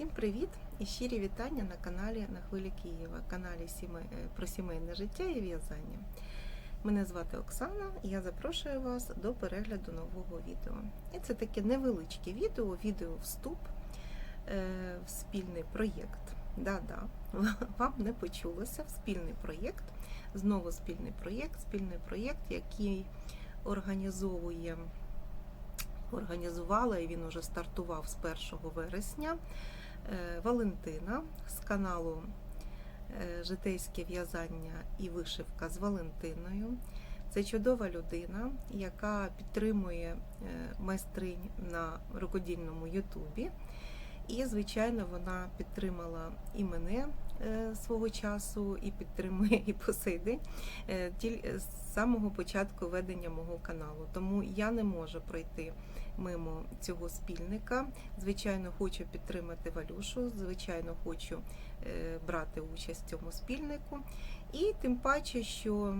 Всім привіт і щирі вітання на каналі На хвилі Києва, каналі е, про сімейне життя і в'язання. Мене звати Оксана і я запрошую вас до перегляду нового відео. І це таке невеличке відео, відео вступ е, в спільний проєкт. Да-да, вам не почулося, в спільний проєкт. Знову спільний проєкт, спільний проєкт, який організовує організувала і він уже стартував з 1 вересня. Е, Валентина з каналу е, Житейське в'язання і вишивка з Валентиною. Це чудова людина, яка підтримує е, майстринь на рукодільному Ютубі. І, звичайно, вона підтримала і мене е, свого часу, і підтримує і по сей день е, тіль- з самого початку ведення мого каналу. Тому я не можу пройти мимо цього спільника. Звичайно, хочу підтримати Валюшу, звичайно, хочу е, брати участь в цьому спільнику. І тим паче, що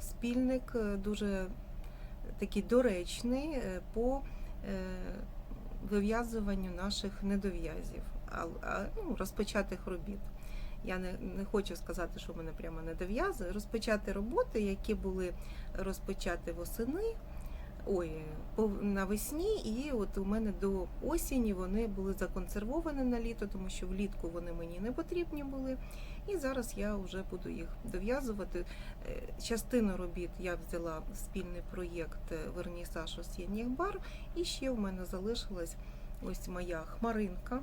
спільник дуже такий доречний по вив'язуванню наших недов'язів, а, ну, розпочатих робіт. Я не, не хочу сказати, що в мене прямо недов'язи. Розпочати роботи, які були розпочати восени, ой, навесні, і от у мене до осені вони були законсервовані на літо, тому що влітку вони мені не потрібні були. І зараз я вже буду їх дов'язувати. Е, Частину робіт я взяла спільний проєкт е, Вернісаж осінніх бар, і ще в мене залишилась ось моя хмаринка.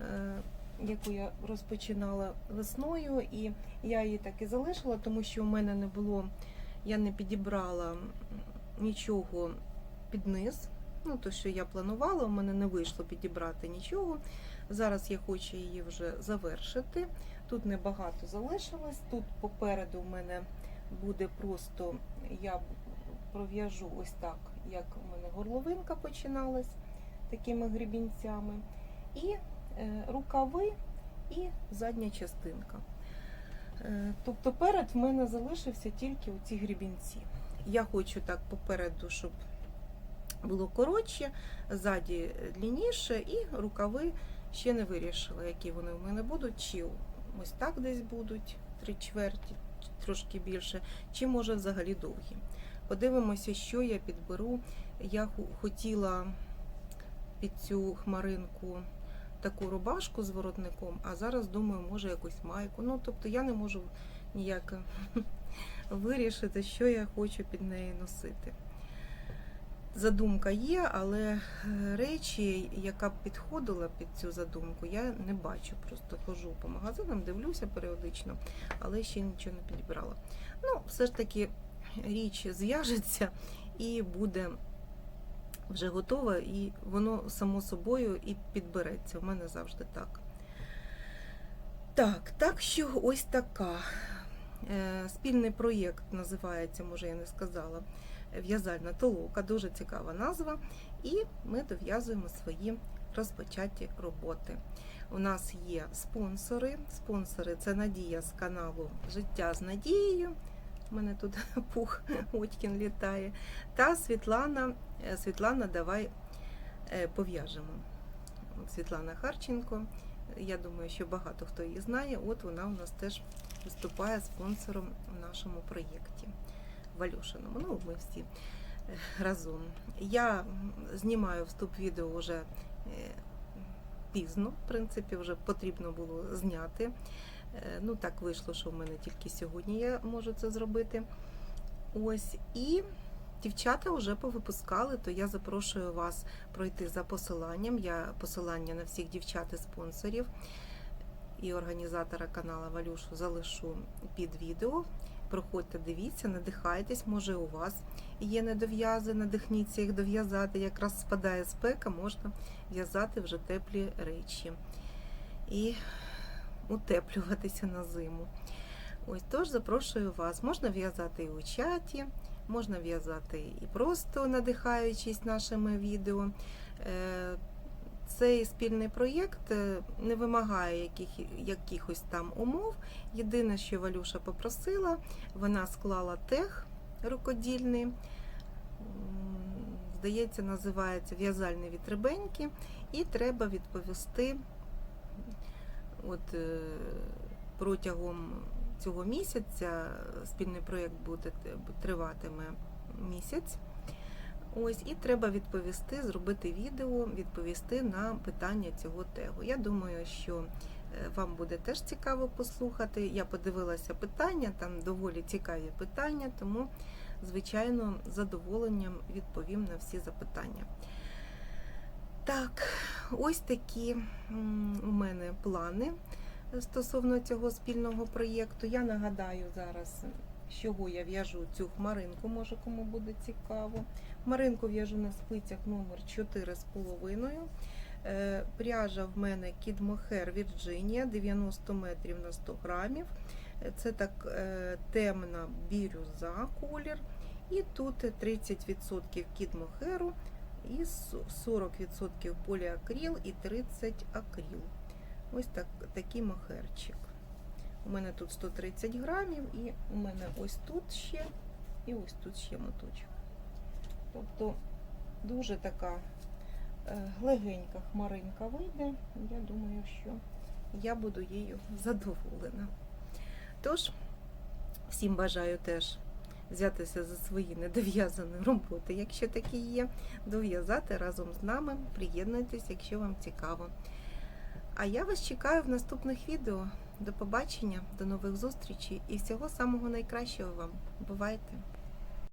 е, Яку я розпочинала весною, і я її так і залишила, тому що у мене не було, я не підібрала нічого під низ. Ну, то, що я планувала, у мене не вийшло підібрати нічого. Зараз я хочу її вже завершити. Тут небагато залишилось. Тут попереду в мене буде просто, я пров'яжу ось так, як у мене горловинка починалась такими грібінцями. І е, рукави, і задня частинка. Е, Тобто перед в мене залишився тільки оці грібінці. Я хочу так попереду, щоб було коротше, ззаді длинніше, і рукави ще не вирішила, які вони в мене будуть, чи ось так десь будуть, три чверті, трошки більше, чи може взагалі довгі. Подивимося, що я підберу. Я хотіла під цю хмаринку таку рубашку з воротником, а зараз думаю, може якусь майку. Ну, тобто я не можу ніяк вирішити, що я хочу під неї носити. Задумка є, але е, речі, яка б підходила під цю задумку, я не бачу. Просто хожу по магазинам, дивлюся періодично, але ще нічого не підібрала. Ну, все ж таки, річ зв'яжеться і буде вже готова, і воно само собою і підбереться. У мене завжди так. Так, так що ось така. Е, Спільний проєкт називається, може я не сказала, в'язальна толока, дуже цікава назва. І ми дов'язуємо свої розпочаті роботи. У нас є спонсори. Спонсори це Надія з каналу Життя з Надією. У мене тут пух Отькін літає. Та Світлана. Е, Світлана, давай е, пов'яжемо. Світлана Харченко. Я думаю, що багато хто її знає. От вона у нас теж виступає спонсором в нашому проєкті Валюшиному. Ну, ми всі е, разом. Я знімаю вступ відео вже е, пізно, в принципі, вже потрібно було зняти. Е, Ну, так вийшло, що в мене тільки сьогодні я можу це зробити. Ось і дівчата вже повипускали, то я запрошую вас пройти за посиланням. Я посилання на всіх дівчат і спонсорів і організатора каналу Валюшу залишу під відео. Проходьте, дивіться, надихайтесь, може у вас є недов'язи, надихніться їх дов'язати. Якраз спадає спека, можна в'язати вже теплі речі і утеплюватися на зиму. Ось тож запрошую вас. Можна в'язати і у чаті, можна в'язати і просто надихаючись нашими відео. Е, Цей спільний проєкт е, не вимагає яких, якихось там умов. Єдине, що Валюша попросила, вона склала тех рукодільний. Здається, називається в'язальні вітребеньки, і треба відповісти от е, протягом цього місяця спільний проєкт буде триватиме місяць. Ось, і треба відповісти, зробити відео, відповісти на питання цього тегу. Я думаю, що е, вам буде теж цікаво послухати. Я подивилася питання, там доволі цікаві питання, тому, звичайно, з задоволенням відповім на всі запитання. Так, ось такі у мене плани стосовно цього спільного проєкту. Я нагадаю зараз, з чого я в'яжу цю хмаринку, може кому буде цікаво. Хмаринку в'яжу на спицях номер 4,5. Е, Пряжа в мене Mohair Virginia 90 метрів на 100 грамів. Це так е, темна бірюза колір. І тут 30% Kid Mohair і 40% поліакрил і 30 акрил. Ось так, такий мохерчик. У мене тут 130 грамів, і у мене ось тут ще, і ось тут ще моточок. Тобто дуже така е, легенька хмаринка вийде. Я думаю, що я буду її задоволена. Тож, всім бажаю теж взятися за свої недов'язані роботи, якщо такі є, дов'язати разом з нами. Приєднуйтесь, якщо вам цікаво. А я вас чекаю в наступних відео. До побачення, до нових зустрічей і всього самого найкращого вам. Бувайте!